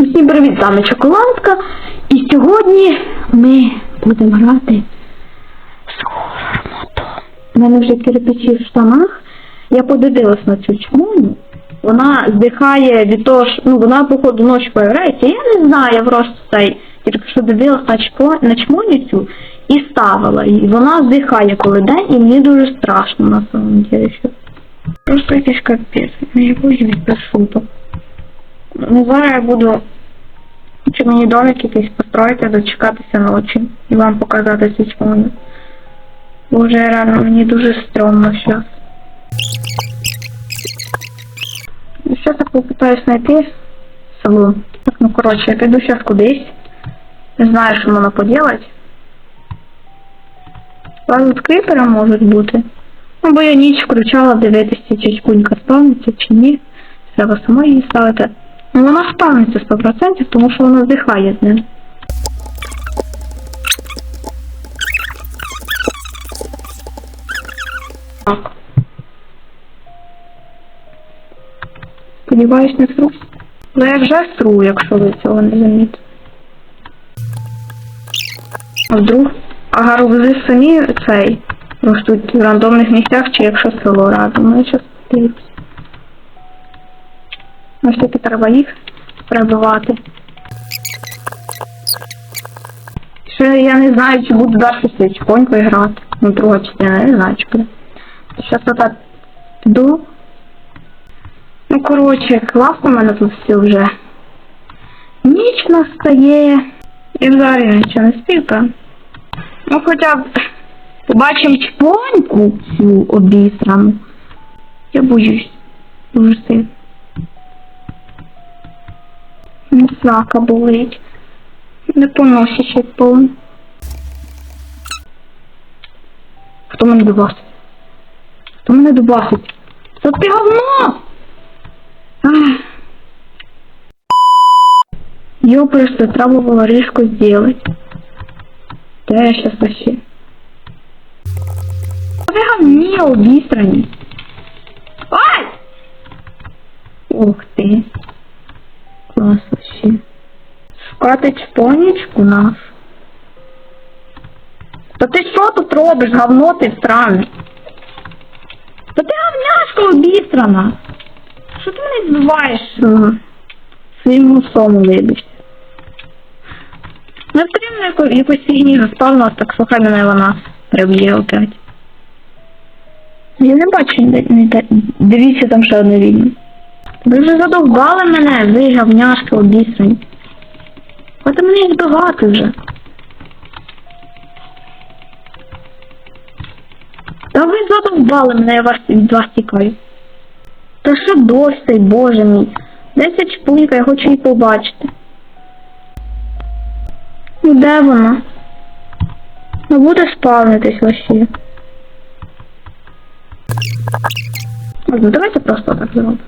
Всім привіт, з вами Чоколадка. І сьогодні ми будемо грати з Гормото. У мене вже кирпичі в штанах. Я подивилась на цю чмоню. Вона здихає від того, що ну вона походу ночі появляється. Я не знаю, я просто цей тільки що дивилась на, чко, на чмоню цю і ставила. І вона здихає коли день, і мені дуже страшно на самом деле. Просто якийсь капець. Не боюсь без шуток. Ну, зараз я буду чи мені домик якийсь построїти, дочекатися ночі і вам показати цю чмоню. Бо вже реально мені дуже стрьомно зараз. Зараз я попитаюсь знайти село. Ну коротше, я піду зараз кудись. Не знаю, що можна поділати. Але тут кріпери можуть бути. Ну, бо я ніч включала дивитися, чи чпунька спавниться, чи ні. Треба самої її ставити. Ну вона спавниться 100%, тому що вона здихає з ним. Так. Сподіваюсь, не сру. Ну я вже сру, якщо ви цього не замітите. А вдруг? А гарбузи самі цей ростуть в рандомних місцях, чи якщо село разом. Ну я щас подивлюсь. Ну, все-таки треба їх перебивати. Ще я не знаю, чи буду далі з чпонькою грати. Ну, друга частина, я не знаю, чи буде. Зараз отак піду. Ну, коротше, класно в мене тут все вже. Ніч настає. І взагалі нічого не спів. Ну, хоча б побачимо чпоньку цю обісрану. Я боюсь. Дуже сильно. Мусака болить. Не ще повно. Хто мене дубасить? Хто мене дубасить? Та ти говно! Його просто треба було різко сделать. Де я щас вообще? Ви говні обістрані. Ай! Ух ти. Клас вообще. Шукати чпонічку наш. Та ти що тут робиш, говно ти странне? Та ти говняшка обістрана. Що ти мене збиваєш своїм гусом вибачте? Не яку, якусь фігні заспавнилась, так слухай мене вона приб'є опять. Я не бачу, ніде- дивіться там ще одне відео. Ви вже задовбали мене, ви говняшки обісрані. От мене багато вже. Та ви задовбали мене, я вас, від вас тікаю. Та що досить, боже мій. Де ця чпунька, я хочу її побачити. Ну де вона? Ну буде спавнитись вообще. Ну давайте просто так зробимо.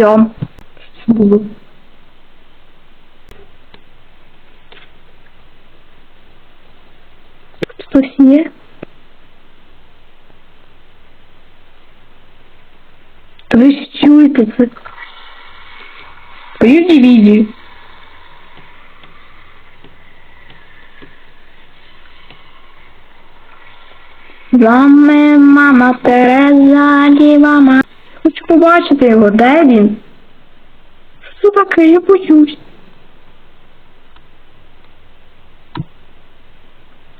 Йом. Що було? Хтось є? Та ви ж чуєте це? Твою дивізію. З вами мама Тереза Діва ма. Хочу побачити його, де він? Що це таке? Я боюсь.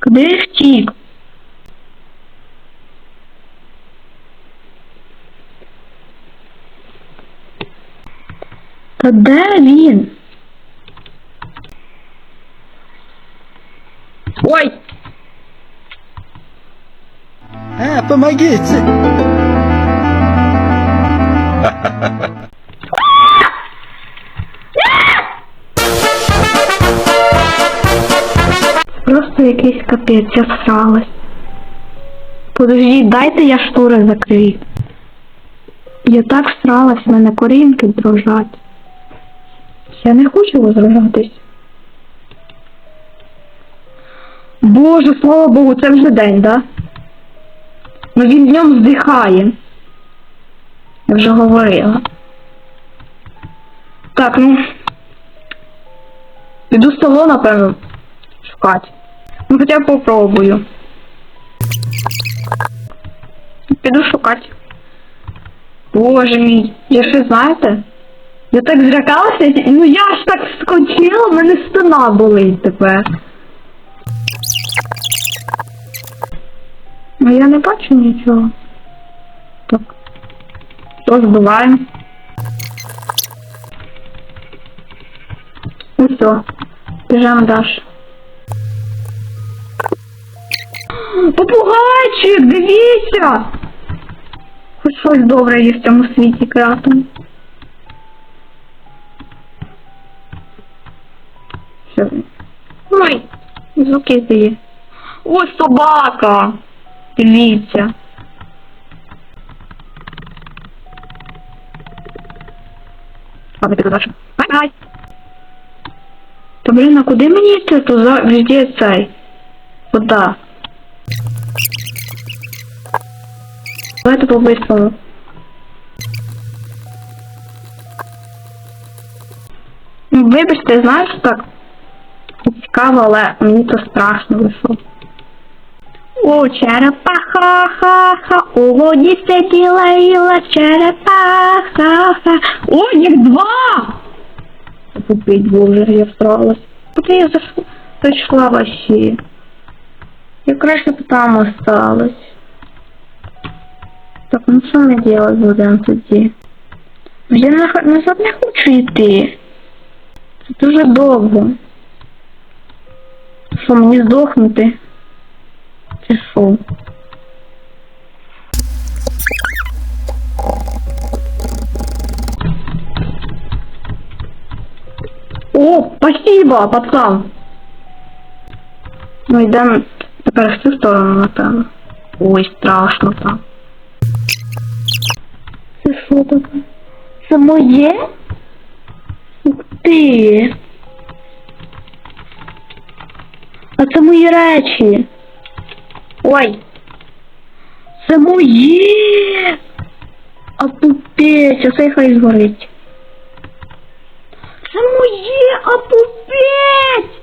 Куди втік? Та де він? Ой! А, помогите! Просто якийсь капець, я всралась. Подождіть, дайте я штори закрию. Я так всралась, в мене корінки дрожать. Я не хочу возражатись. Боже, слава Богу, це вже день, да? Ну він днем здихає. Я вже говорила. Так, ну. Піду село, напевно, шукати. Ну хоча попробую. Піду шукати. Боже мій, я ще знаєте? Я так злякалася, ну я ж так скочила, в мене спина болить тепер. Ну я не бачу нічого. Так. Що збиваємо? Ну все, біжемо далі. Попугайчик, дивіться! Хоч щось добре є в цьому світі кратом. Ой, звуки здає. Ось собака! Дивіться. Ладно, далі. Бай-бай! Та блін, а куди мені йти? Тут за везде цей. Куда? Давайте по-быстрому. Ну, вибачте, знаєш, так цікаво, але мені то страшно вийшло. О, черепаха, ха-ха, у воді сиділа іла черепаха, ха. О, їх два! Купить, боже, я встралась. Куди я зайшла? Зайшла вообще. Я краще там осталась. Так, ну що ми делать будемо тоді? Я на- назад не хочу йти. Це дуже довго. Що, мені здохнути? Чи що? О, спасибо, пацан. Ну йдемо тепер в цю сторону, напевно. Ой, страшно там. Що таке? Це моє? Ух ти. А це мої речі. Ой. Це моє. А пупець, а це хай згорить. Це моє, а пупець.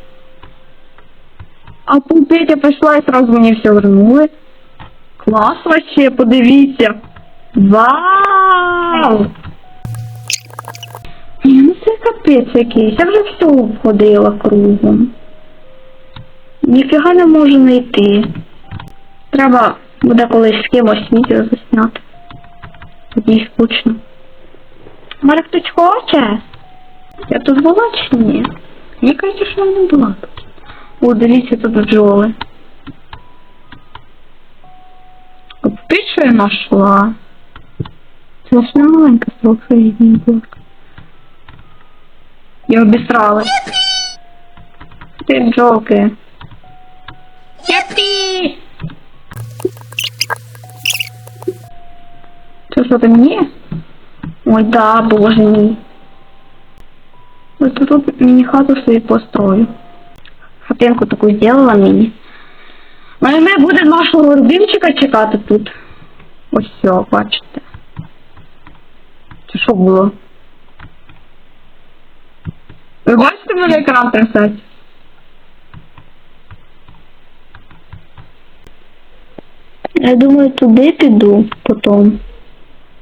А пупець я прийшла і сразу мені все вернули. Клас вообще, подивіться. Вау! Ні, ну це капець якийсь. Я вже все обходила кругом. Ніфіга не можу знайти. Треба буде колись з кимось відео засняти. Тоді скучно. Може хтось хоче? Я тут була чи ні? Мені кажеться, що я не була тут. О, дивіться, тут бджоли. Ти я знайшла? Не маленька строка рідний блок. Я обісралась. Ти бджолки. Япі! Це що ти мені? Ой, да, боже мій. Ось тут мені хату собі построю. Хатинку таку зробила мені. Мене буде нашого родинчика чекати тут. Ось все, бачите. Що було? Ви бачите мене екран трясеться? Я думаю, туди піду потім.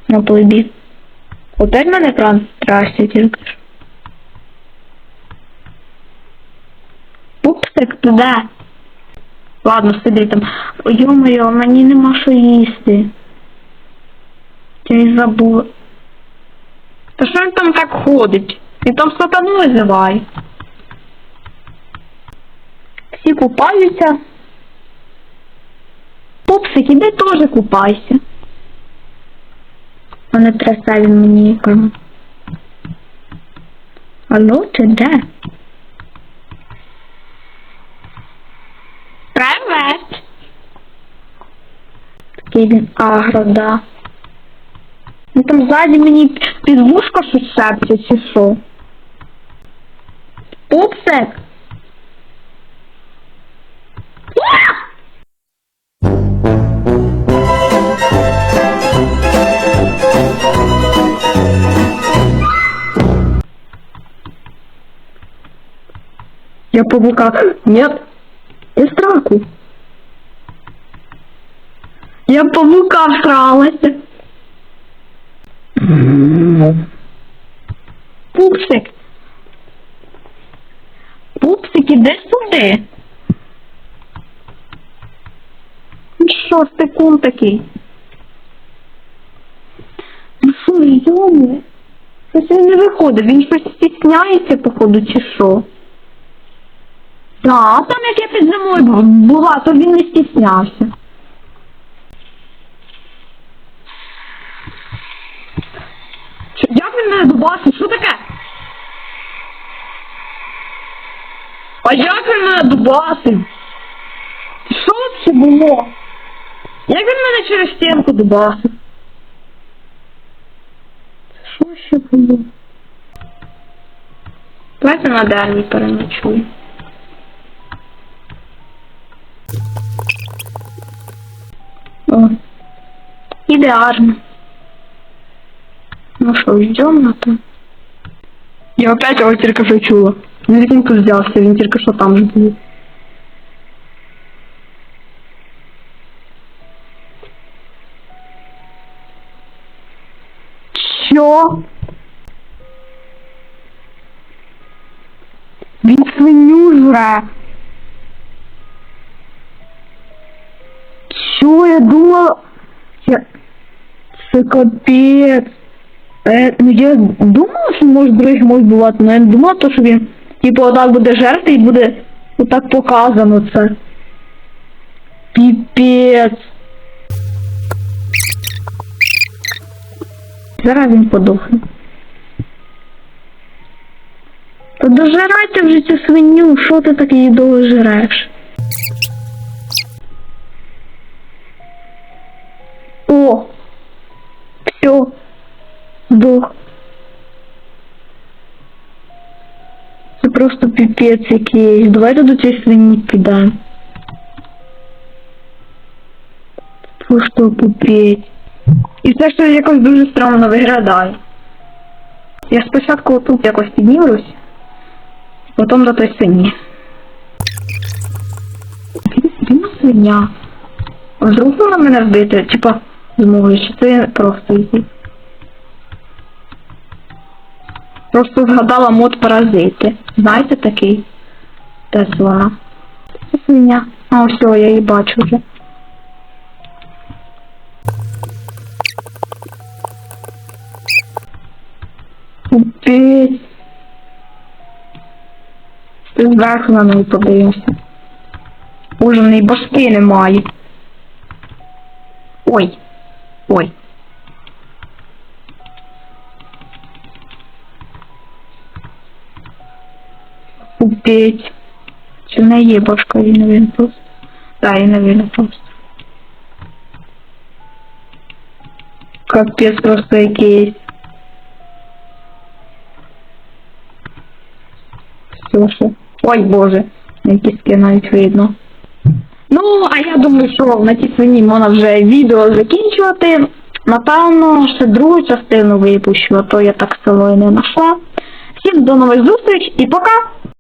На бік. Опять мене екран трясся тільки. Пупсик, туди. Ладно, сиди там. Йо-моє, мені нема що їсти. Я й забула. Та що він там так ходить? Він там сатану визиває. Всі купаються. Пупсик, іди теж купайся. А не трясе він мені екран. Алло, ти де? Привет! Такий він агро, да. Ну там сзади мені під вушко щось серце, чи що? Пупсик! Я паука. Нет. Я страку. Я паука всралась. Пупсик. Пупсик, іди сюди. Ну Що, стекун такий? Ну що, йому? Щось він не виходить, він щось стісняється, походу, чи що? Да, там як я під зимою бу- була, то він не стіснявся. Мене дубасив? Що таке? А як він мене дубасив? Що це було? Як він мене через стінку дубасив? Що ще було? Давайте на дереві переночую. О, ідеально. Ну що, йдемо на то? Я опять його тільки що чула. Він він тут взявся, він тільки що там ж був. Що? Він свиню жре. Що я думала? Я... Це капець. Е, ну я думала, що може других може бувати, але я не думала, то, що він типу отак буде жерти і буде отак показано це. Піпець. Зараз він подохне. Та дожирайте вже цю свиню, що ти так її довго жреш? Просто піпець якийсь. Давайте до цієї свині підемо. Просто піпець. І це ще якось дуже странно виглядає. Я спочатку тут якось піднімусь, потім до той свині. Свиня. Вдруг мене вбити, типа, зможе, чи це просто йти. Просто згадала мод паразити. Знаєте такий? Тесла. Свиня. А, все, я її бачу вже. Купить. Зверху на неї подивимося. Уже в неї башки немає. Ой. Ой. Купить. Чи в неї є башка, не видно просто. Її не видно просто. Капець просто якийсь. Слушай. Ой, боже, на кістки навіть видно. Ну, а я думаю, що на цій свині можна вже відео закінчувати. Напевно, ще другу частину випущу, а то я так село і не знайшла. Всім до нових зустріч і пока!